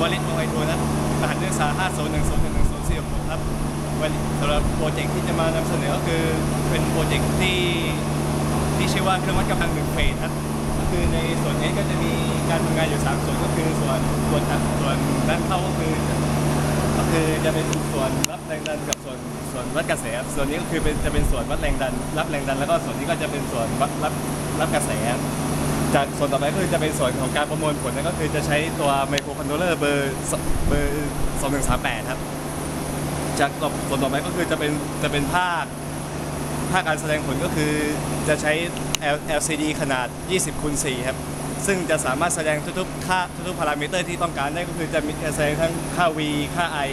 วอลิตโมไอโทนะครับรหัสนักศึกษา501011046ครับวันสำหรับโปรเจกต์ที่จะมานำเสนอก็คือเป็นโปรเจกต์ที่ที่ชื่อว่าเครื่องวัดกำลังหนึ่งเฟสครับก็คือในส่วนนี้ก็จะมีการทำงานอยู่สามส่วนก็คือส่วนส่วนส่วนด้านเข้าก็คือก็คือจะเป็นส่วนรับแรงดันกับส่วนส่วนวัดกระแสส่วนนี้ก็คือเป็นจะเป็นส่วนวัดแรงดัน รับแรงดันแล้วก็ส่วนนี้ก็จะเป็นส่วนวัดรับรับกระแส จากส่วนต่อไปก็คือจะเป็นส่วนของการประมวลผลนั่นก็คือจะใช้ตัวไมโครคอนโทรลเลอร์เบอร์เบอร์สองหนึ่งสามแปดครับ จากส่วนต่อไปก็คือจะเป็นจะเป็นภาคภาคการแสดงผลก็คือจะใช้ L- LCD ขนาด 20คูณ4ครับ ซึ่งจะสามารถแสดงทุกๆค่าทุกๆพารามิเตอร์ที่ต้องการได้ก็คือจะมีแสดงทั้งค่า V ค่า I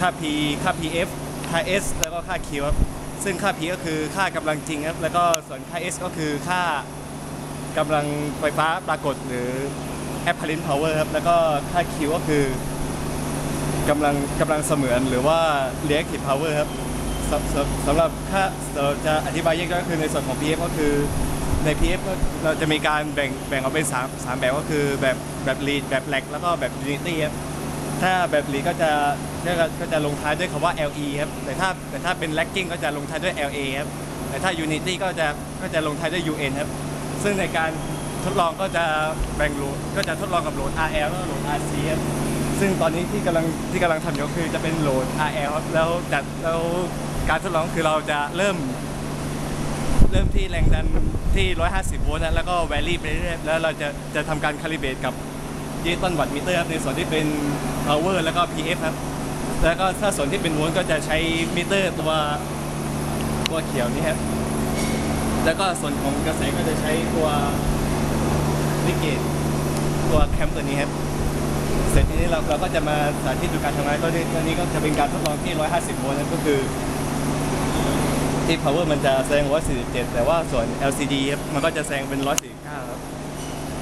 ค่า P ค่า PF ค่า S แล้วก็ค่า Q ครับ ซึ่งค่า P ก็คือค่ากำลังจริงครับ แล้วก็ส่วนค่า S ก็คือค่า กำลังไฟฟ้าปรากฏหรือ apparent power ครับ แล้วก็ค่า Q ก็คือกำลังกำลังเสมือนหรือว่า reactive power ครับสำสำสำหรับค่าเราจะอธิบายแยกย่อยก็คือในส่วนของ PF ก็คือใน PF ก็เราจะมีการแบ่งแบ่งออกเป็น3 3แบบก็คือแบบแบบ lead แบบ lag แล้วก็แบบ unity ครับถ้าแบบ lead ก็จะก็จะก็จะลงท้ายด้วยคำว่า LE ครับแต่ถ้าแต่ถ้าเป็น lagging ก็จะลงท้ายด้วย LA ครับแต่ถ้า unity ก็จะก็จะลงท้ายด้วย UN ครับ ซึ่งในการทดลองก็จะแบ่งโหลดก็จะทดลองกับโหลด RL แล้วก็โหลด RC ครับซึ่งตอนนี้ที่กำลังที่กำลังทำอยู่คือจะเป็นโหลด RL ครับแล้วจัดแล้วการทดลองคือเราจะเริ่ม เริ่มที่แรงดันที่ 150 โวลต์นะแล้วก็แวรี่ไปเรื่อยๆแล้วเราจะจะทำการคาลิเบตกับดิจิตอลวัตต์มิเตอร์ครับในส่วนที่เป็น power แล้วก็ PF ครับ แล้วก็ถ้าส่วนที่เป็นโวลต์ก็จะใช้มิเตอร์ตัวตัวเขียวนี่ครับ แล้วก็ส่วนของกระแสก็จะใช้ตัวลิเกตตัวแคมป์ตัวนี้ครับ เสร็จทีนี้เราเราก็จะมาสาธิตดูการทำงานก็นี่อันนี้ก็จะเป็นการทดลองที่ 150 โวลต์นะก็คือ ที่ power มันจะแสดง 147 แต่ว่าส่วน LCD ครับมันก็จะแสดงเป็น 149 ครับ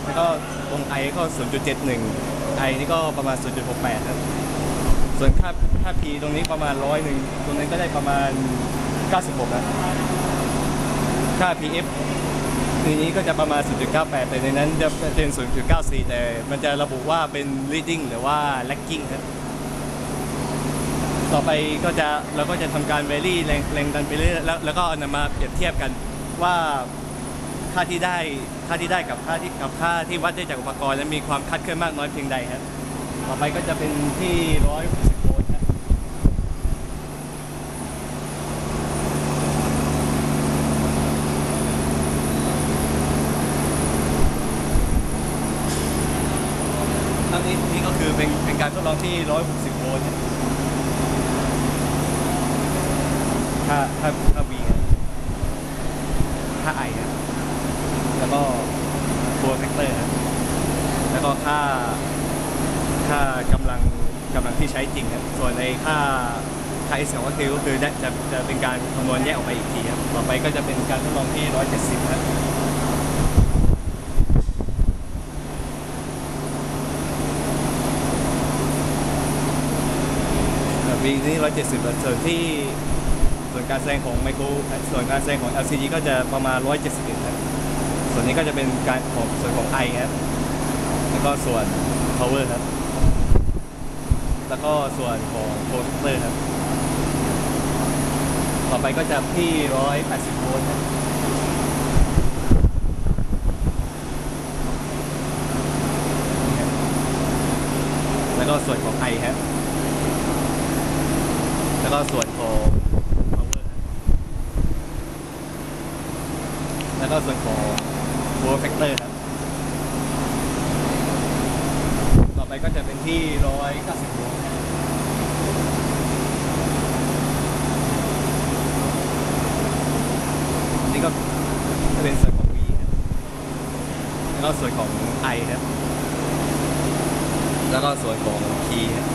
แล้วก็ตรง I ก็ 0.71 I นี่ก็ประมาณ 0.68 ครับ ส่วนค่าค่า P ตรงนี้ประมาณร้อยหนึ่งตรงนั้นก็ได้ประมาณ 96 นะ ค่า PF ทีนี้ก็จะประมาณ 0.98 แต่ในนั้นจะเป็น 0.94 แต่มันจะระบุว่าเป็น leading หรือว่า lagging ครับ ต่อไปก็จะเราก็จะทำการ vary แรงแรงดันไปเรื่อยแล้วแล้วก็นำมาเปรียบเทียบกันว่าค่าที่ได้ค่าที่ได้กับค่าที่กับค่าที่วัดได้จากอุปกรณ์ และมีความคัดเคลื่อนมากน้อยเพียงใดครับ ต่อไปก็จะเป็นที่ร้อ6 นนี้นี่ก็คือเป็นเป็นการทดลองที่ 160 โวลต์ครับค่าค่าค่าวีครับค่าไอแล้วก็ตัวแฟกเตอร์แล้วก็ค่าค่ากำลังกำลังที่ใช้จริงครับส่วนในค่าค่าเอสของก็คือก็คือจะจะเป็นการคำนวณแยกออกไปอีกทีครับต่อไปก็จะเป็นการทดลองที่ 170ครับ วีนี่170ส่วนที่ส่วนการแสดงของไมโครส่วนการแสดงของ LCD ก็จะประมาณ 171ครับส่วนนี้ก็จะเป็นการของส่วนของ I ครับแล้วก็ส่วน power ครับ แล้วก็ส่วนของ projector ครับ ต่อไปก็จะที่ 180โวลต์ครับนี่ครับแล้วก็ส่วนของ I ครับ แล้วก็ส่วนของ power แล้วก็ส่วนของ power factor ครับ ต่อไปก็จะเป็นที่ 190โวลต์ครับอันนี้ก็จะเป็นส่วนของ V ครับแล้วก็ส่วนของ I ครับแล้วก็ส่วนของ P ครับ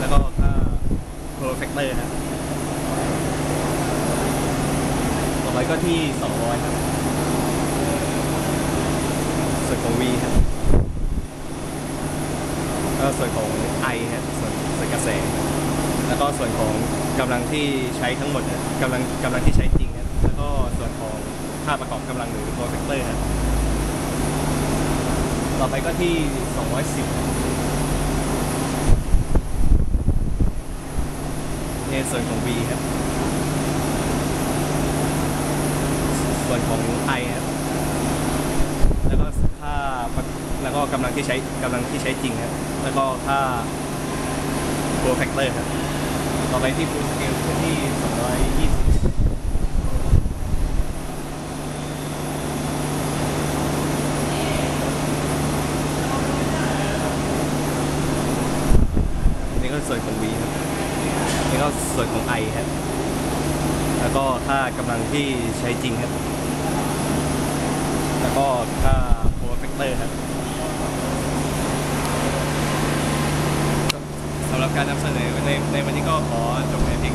แล้วก็ค่า power factor ครับต่อไปก็ที่ 200 ครับส่วนของ V ครับแล้วก็ส่วนของ I ครับส่วนส่วนกระแสแล้วก็ส่วนของกำลังที่ใช้ทั้งหมดนะกำลังกำลังที่ใช้จริงครับแล้วก็ส่วนของค่าประกอบกำลังหรือ power factor ครับต่อไปก็ที่ 210ใน ส่วนของ V ครับ ส่วนของ I ครับ แล้วก็ค่าแล้วก็กำลังที่ใช้กำลังที่ใช้จริงครับ แล้วก็ค่า Pro Factor ครับ ต่อไปที่ Full Scale คือที่ 220นี่ก็ส่วนของ V ครับ นี่ก็ส่วนของไอครับ แล้วก็ค่ากำลังที่ใช้จริงครับ แล้วก็ค่าโปรเฟกเตอร์ครับสำหรับการนำเสนอในในวันนี้ก็ขอจบในเพียง